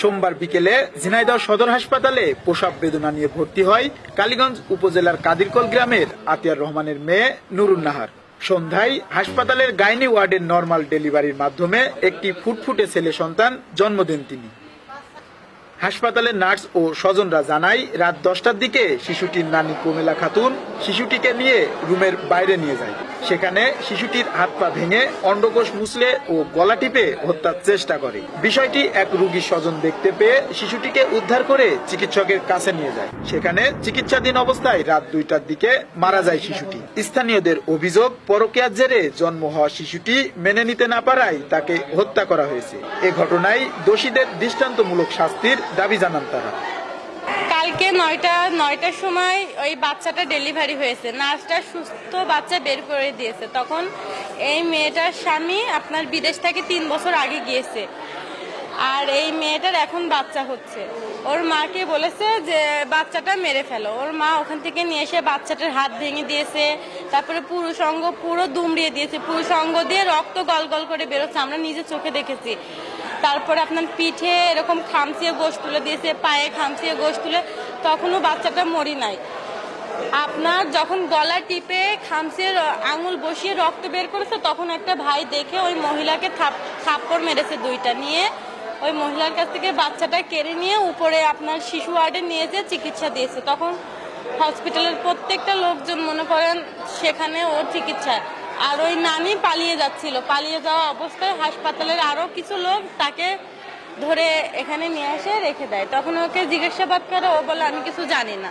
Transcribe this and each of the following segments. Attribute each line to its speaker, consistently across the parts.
Speaker 1: সোমবার বিকেলে ঝিনাইদহ সদর হাসপাতালে প্রসব বেদনা নিয়ে ভর্তি হয় কালীগঞ্জ উপজেলার কাদিরকল গ্রামের আতিয়ার রহমানের মেয়ে নুরুন নাহার। সন্ধ্যায় হাসপাতালের গাইনি ওয়ার্ডের নর্মাল ডেলিভারির মাধ্যমে একটি ফুটফুটে ছেলে সন্তান জন্ম দেন তিনি। হাসপাতালের নার্স ও স্বজনরা জানায়, রাত দশটার দিকে শিশুটির নানি কোমেলা খাতুন শিশুটিকে নিয়ে রুমের বাইরে নিয়ে যায়। সেখানে শিশুটির হাত পা ভেঙে অন্ডকোষ মুছলে ও গলা টিপে হত্যার চেষ্টা করে। বিষয়টি এক রুগীর স্বজন দেখতে পেয়ে শিশুটিকে উদ্ধার করে চিকিৎসকের কাছে নিয়ে যায়। সেখানে চিকিৎসাধীন অবস্থায় রাত দুইটার দিকে মারা যায় শিশুটি। স্থানীয়দের অভিযোগ, পরকীয়ার জেরে জন্ম হওয়া শিশুটি মেনে নিতে না পারায় তাকে হত্যা করা হয়েছে। এ ঘটনায় দোষীদের দৃষ্টান্তমূলক শাস্তির দাবি জানান তারা।
Speaker 2: কালকে নয়টা, নয়টার সময় ওই বাচ্চাটা ডেলিভারি হয়েছে। নার্সটা সুস্থ বাচ্চা বের করে দিয়েছে। তখন এই মেয়েটার স্বামী আপনার বিদেশ থেকে তিন বছর আগে গিয়েছে। আর এই মেয়েটার এখন বাচ্চা হচ্ছে। ওর মাকে বলেছে যে, বাচ্চাটা মেরে ফেলো। ওর মা ওখান থেকে নিয়ে এসে বাচ্চাটার হাত ভেঙে দিয়েছে। তারপরে পুরুষ অঙ্গ পুরো দুমড়িয়ে দিয়েছে। পুরুষ অঙ্গ দিয়ে রক্ত গল গল করে বেরোচ্ছে। আমরা নিজে চোখে দেখেছি। তারপরে আপনার পিঠে এরকম খামচিয়ে গোশ তুলে দিয়েছে, পায়ে খামচিয়ে গোশ তুলে, তখনও বাচ্চাটা মরি নাই। আপনার যখন গলা টিপে খামচিয়ে আঙুল বসিয়ে রক্ত বের করেছে, তখন একটা ভাই দেখে ওই মহিলাকে থাপ, থাপ্পড় মেরেছে দুইটা নিয়ে। ওই মহিলার কাছ থেকে বাচ্চাটা কেড়ে নিয়ে উপরে আপনার শিশু ওয়ার্ডে নিয়ে যেয়ে চিকিৎসা দিয়েছে। তখন হসপিটালের প্রত্যেকটা লোকজন মনে করেন সেখানে ওর চিকিৎসা আর ওই নানি পালিয়ে যাচ্ছিল। পালিয়ে যাওয়া অবস্থায় হাসপাতালের আরও কিছু লোক তাকে ধরে এখানে নিয়ে এসে রেখে দেয়। তখন ওকে জিজ্ঞাসাবাদ করে, ও বলে, আমি কিছু জানি না।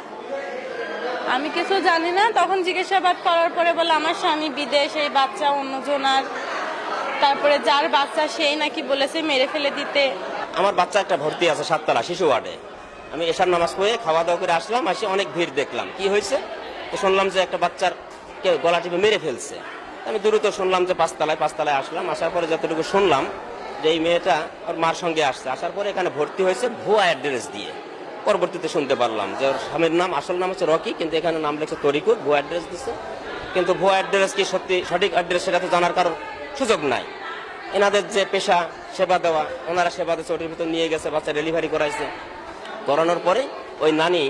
Speaker 2: আমি কিছু জানি না? তখন জিজ্ঞাসাবাদ করার পরে বলে, আমার স্বামী বিদেশ, এই বাচ্চা অন্যজনার তারপরে যার বাচ্চা সেই নাকি বলেছে মেরে ফেলে দিতে।
Speaker 3: আমার বাচ্চা একটা ভর্তি আছে সাততলা, শিশু ওয়ার্ডে। আমি এশার নামাজ পড়ে খাওয়া দাওয়া করে আসলাম, আসে অনেক ভিড় দেখলাম। কি হয়েছে? শুনলাম যে একটা বাচ্চার কেউ গলা টিপে মেরে ফেলছে। আমি দ্রুত শুনলাম যে পাঁচতলায় পাঁচতলায় আসলাম। আসার পরে যতটুকু শুনলাম যে এই মেয়েটা ওর মার সঙ্গে আসছে। আসার পরে এখানে ভর্তি হয়েছে ভুয়া অ্যাড্রেস দিয়ে। পরবর্তীতে শুনতে পারলাম যে ওর স্বামীর নাম, আসল নাম হচ্ছে রকি, কিন্তু এখানে নাম লেখছে তরিকুর ভুয়া অ্যাড্রেস দিচ্ছে কিন্তু ভুয়া অ্যাড্রেস কি সত্যি সঠিক অ্যাড্রেস সেটা তো জানার কারোর সুযোগ নাই। এনাদের যে পেশা, সেবা দেওয়া, ওনারা সেবা দিচ্ছে ওটির ভিতর নিয়ে গেছে, বাচ্চা ডেলিভারি করাইছে। করানোর পরে ওই নানি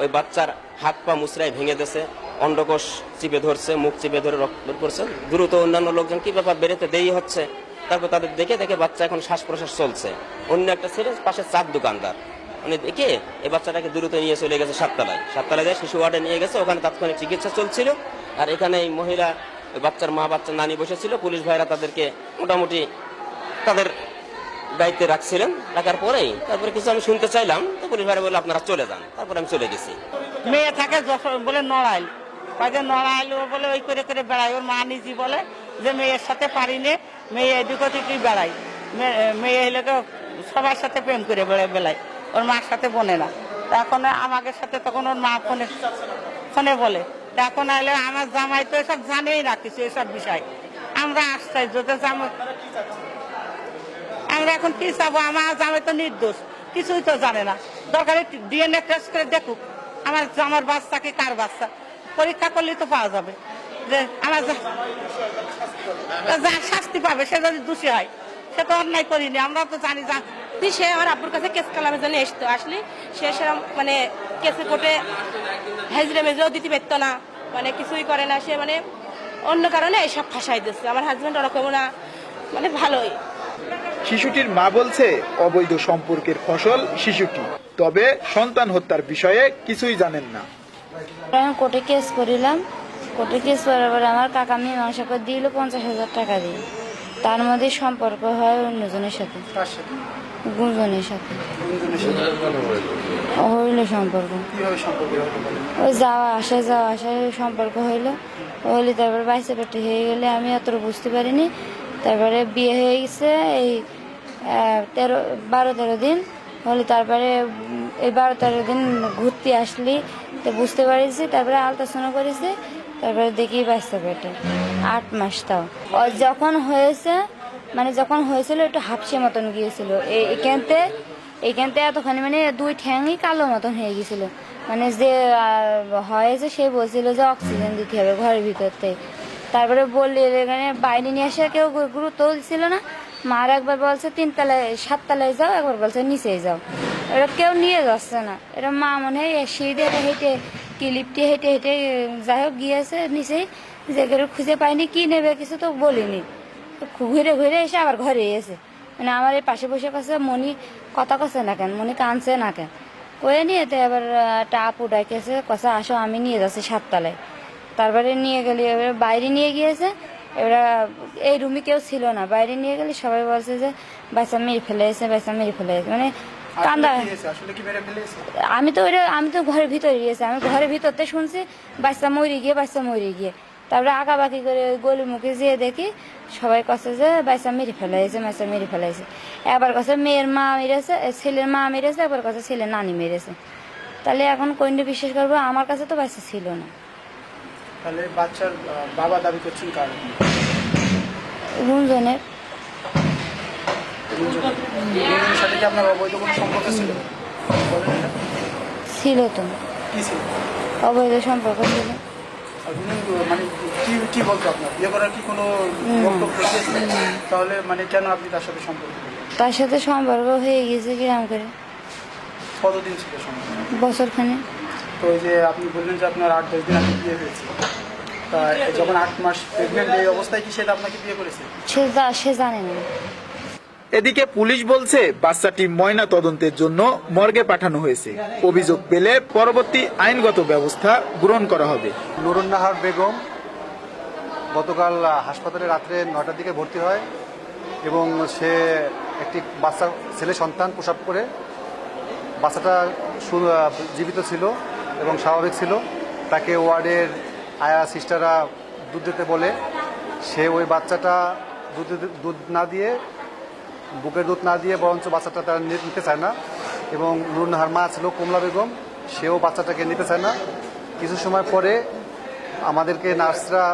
Speaker 3: ওই বাচ্চার হাত পা মুচড়ায় ভেঙে দিয়েছে, অন্ডকোষ চিপে ধরছে, মুখ চিপে ধরে রক্ত করছে। দ্রুত অন্যান্য লোকজন কি ব্যাপার বেরোতে দেরি হচ্ছে? তারপর তাদের দেখে দেখে বাচ্চা এখন শ্বাস প্রশ্বাস চলছে। অন্য একটা ছেলে পাশে চার দোকানদার। উনি দেখে এই বাচ্চাটাকে দ্রুত নিয়ে চলে গেছে সাততলায়। সাততলায় যায় শিশু ওয়ার্ডে নিয়ে গেছে, ওখানে তাৎক্ষণিক চিকিৎসা চলছিল। আর এখানে এই মহিলা বাচ্চার মা বাচ্চার নানি বসেছিল। পুলিশ ভাইরা তাদেরকে মোটামুটি তাদের দায়িত্বে রাখছিলেন, রাখার পরেই তারপরে কিছু আমি শুনতে চাইলাম, তো পুলিশ ভাইরা বলে আপনারা চলে যান। তারপরে আমি চলে গেছি।
Speaker 4: মেয়ে থাকে বলে নড়াইল। কাজে নড়াইল, ও বলে ওই করে করে বেড়ায়। ওর মা নিজে বলে যে, মেয়ের সাথে পারি নে, মেয়ে এদিক ওদিকই বেড়াই। মে- মেয়ে হলে সবার সাথে প্রেম করে বেড়ায় বেড়ায়। ওর মার সাথে বনে না। এখন আমাদের সাথে তখন ওর মা ফোনে ফোনে বলে। এখন আইলে আমার জামাই তো এসব জানেই না কিছু, এসব বিষয়। আমরা আশ্চর্য যে জামাই আমরা এখন কি চাবো? আমার জামাই তো নির্দোষ। কিছুই তো জানে না। দরকারে ডিএনএ টেস্ট করে দেখুক, আমার আমার বাচ্চা কি কার বাচ্চা? পরীক্ষা করলেই তো পাওয়া যাবে। যে আমার যা- শাস্তি পাবে, সে যদি দোষী হয়, সে তো অন্যায় করিনি। আমরা তো জানি যা
Speaker 2: যে সে আমার আব্বুর কাছে কেস কালামের জন্য এসতো আসলে, সে সেরকম মানে কেসে কোর্টে হাজরে মেজরেও দিতে পারতো না। মানে কিছুই করে না। সে মানে অন্য কারণে এসব ফাঁসাই দিচ্ছে আমার হাজব্যান্ড ওরকম না। মানে ভালোই।
Speaker 1: শিশুটির মা বলছে অবৈধ সম্পর্কের ফসল শিশুটি। তবে সন্তান হত্যার বিষয়ে কিছুই জানেন না।
Speaker 5: আমি কোর্টে কেস করিলাম। কোর্টে কেস করার পরে আমার কাকা মীমাংসা করে দিল পঞ্চাশ হাজার টাকা দিয়ে। তার মধ্যে সম্পর্ক হয় অন্যজনের সাথে। গুঞ্জনের সাথে? হইল সম্পর্ক। ওই যাওয়া আসা যাওয়া আসা সম্পর্ক হইল। হইলে তারপরে বাইশে পেটে হয়ে গেলে আমি অত বুঝতে পারিনি। তারপরে বিয়ে হয়ে গেছে, এই তেরো, বারো, তেরো দিন। হলে তারপরে এই বারো, তেরো দিন ঘুরতে আসলি, তো বুঝতে পারিছি। তারপরে আলট্রাসাউন্ড করেছি, তারপরে দেখি বাচ্চা পেটে। আট মাস তাও। যখন হয়েছে মানে যখন হয়েছিল, একটু হাফসে মতন গিয়েছিল। এখানতে এইখানতে এতখানি মানে দুই ঠ্যাংই কালো মতন হয়ে গেছিল মানে যে হয়েছে, সে বলছিল যে অক্সিজেন দিতে হবে ঘরের ভিতরতে। তারপরে বললি এখানে বাইরে নিয়ে আসে কেউ গু- গুরুত্ব দিছিল না। মার একবার বলছে, তিন তিনতলায় সাততলায় যাও। একবার বলছে, নিচে যাও। এটা কেউ নিয়ে যাচ্ছে না। এটা মা মনে হয় সিঁড়ি হেঁটে ক্লিপটি হেঁটে হেঁটে, যাই হোক, গিয়েছে নিচেই যে খুঁজে পাইনি কি নেবে কিছু তো বলিনি। ঘুরে ঘুরে এসে আবার ঘরে এসে। মানে আমার এই পাশে বসে কাছে মনি কথা কছে না কেন? মনি কানছে না কেন? কয়ে নিয়ে তো এবার আপু ডাকেছে কষা আসো, আমি নিয়ে যাচ্ছি সাততলায় তারপরে নিয়ে গেলি এবার বাইরে নিয়ে গিয়েছে। এবার এই রুমে কেউ ছিল না। বাইরে নিয়ে গেলে সবাই বলছে যে বাচ্চা মেরে ফেলে এসে বাচ্চা মেরে ফেলে এসে মানে কান্দা আমি তো ওটা আমি তো ঘরের ভিতরে গিয়েছি। আমি ঘরের ভিতরতে শুনছি বাচ্চা মরে গিয়ে বাচ্চা মরে গিয়ে। তারপরে আঁকাবাকি করে ওই গলি মুখে যেয়ে দেখি সবাই কাছে যে বাচ্চা মেরে ফেলাইছে বাচ্চা মেরে ফেলাইছে একবার কাছে মেয়ের মা মেরেছে ছেলের মা মেরেছে একবার কাছে ছেলের নানি মেরেছে। তাহলে এখন কোনটা বিশ্বাস করব? আমার কাছে তো বাচ্চা ছিল না।
Speaker 1: তাহলে বাচ্চার বাবা দাবি করছেন কার?
Speaker 5: রুমজনের
Speaker 1: দুজনের সাথে কি আপনার অবৈধ কোনো সম্পর্ক ছিল?
Speaker 5: ছিল তো।
Speaker 1: কি ছিল?
Speaker 5: অবৈধ সম্পর্ক ছিল।
Speaker 1: মানে কি কি বলতো আপনার? বিয়ে করার কি কোনো তাহলে মানে কেন আপনি তার সাথে সম্পর্ক
Speaker 5: তার সাথে সম্পর্ক হয়ে গেছে কিরাম করে।
Speaker 1: কতদিন ছিল সম্পর্ক?
Speaker 5: বছরখানে
Speaker 1: তো ওই যে আপনি বললেন যে আপনার আট দশ দিন আগে বিয়ে হয়েছে। তা যখন আট মাস প্রেগনেন্ট এই অবস্থায় কি সেটা আপনাকে বিয়ে করেছে?
Speaker 5: সে সে জানে না
Speaker 1: এদিকে পুলিশ বলছে বাচ্চাটি ময়না তদন্তের জন্য মর্গে পাঠানো হয়েছে। অভিযোগ পেলে পরবর্তী আইনগত ব্যবস্থা গ্রহণ করা হবে।
Speaker 6: নুরুন্নাহার বেগম গতকাল হাসপাতালে রাত্রে নটার দিকে ভর্তি হয় এবং সে একটি বাচ্চা ছেলে সন্তান প্রসব করে। বাচ্চাটা সু- জীবিত ছিল এবং স্বাভাবিক ছিল। তাকে ওয়ার্ডের আয়া সিস্টাররা দুধ দিতে বলে, সে ওই বাচ্চাটা দুধ দুধ না দিয়ে, বুকের দুধ না দিয়ে বরঞ্চ বাচ্চাটা তারা নিতে চায় না। এবং নুরুন্নাহার মা ছিল কমলা বেগম, সেও বাচ্চাটাকে নিতে চায় না। কিছু সময় পরে আমাদেরকে নার্সরা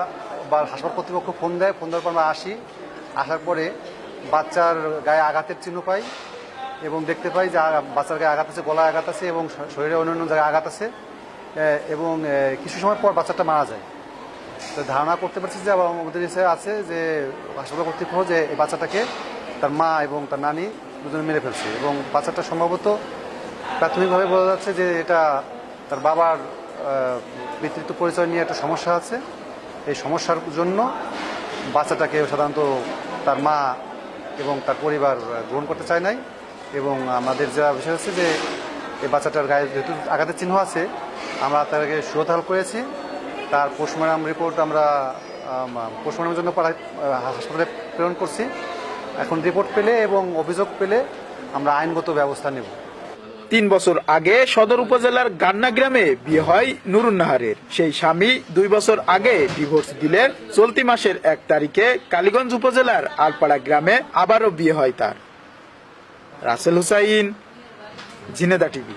Speaker 6: বা হাসপাতাল কর্তৃপক্ষ ফোন দেয়। ফোন দেওয়ার পর আমরা আসি। আসার পরে বাচ্চার গায়ে আঘাতের চিহ্ন পাই এবং দেখতে পাই যে বাচ্চার গায়ে আঘাত আছে, গলায় আঘাত আছে এবং শরীরে অন্যান্য জায়গায় আঘাত আছে। এবং কিছু সময় পর বাচ্চাটা মারা যায়। তো ধারণা করতে পারছি যে আবার আমাদের এসে আছে যে, হাসপাতাল কর্তৃপক্ষ যে এই বাচ্চাটাকে তার মা এবং তার নানি দুজনে মেরে ফেলছে এবং বাচ্চাটা সম্ভবত প্রাথমিকভাবে বোঝা যাচ্ছে যে এটা তার বাবার পিতৃত্ব পরিচয় নিয়ে একটা সমস্যা আছে। এই সমস্যার জন্য বাচ্চাটাকে সাধারণত তার মা এবং তার পরিবার গ্রহণ করতে চায় নাই এবং আমাদের যা বিষয় হচ্ছে যে এই বাচ্চাটার গায়ে যেহেতু আঘাতের চিহ্ন আছে আমরা তাকে সুরতাল করেছি। তার পোস্টমর্টম রিপোর্ট আমরা পোস্টমর্টমের জন্য হাসপাতালে প্রেরণ করছি। এখন রিপোর্ট পেলে এবং অভিযোগ পেলে আমরা আইনগত ব্যবস্থা নেব।
Speaker 1: তিন বছর আগে সদর উপজেলার গান্না গ্রামে বিয়ে হয় নুরুন্নাহারের সেই স্বামী দুই বছর আগে ডিভোর্স দিলেন। চলতি মাসের এক তারিখে কালীগঞ্জ উপজেলার আলপাড়া গ্রামে আবারও বিয়ে হয় তার। রাসেল হুসাইন, জিনেদা টিভি।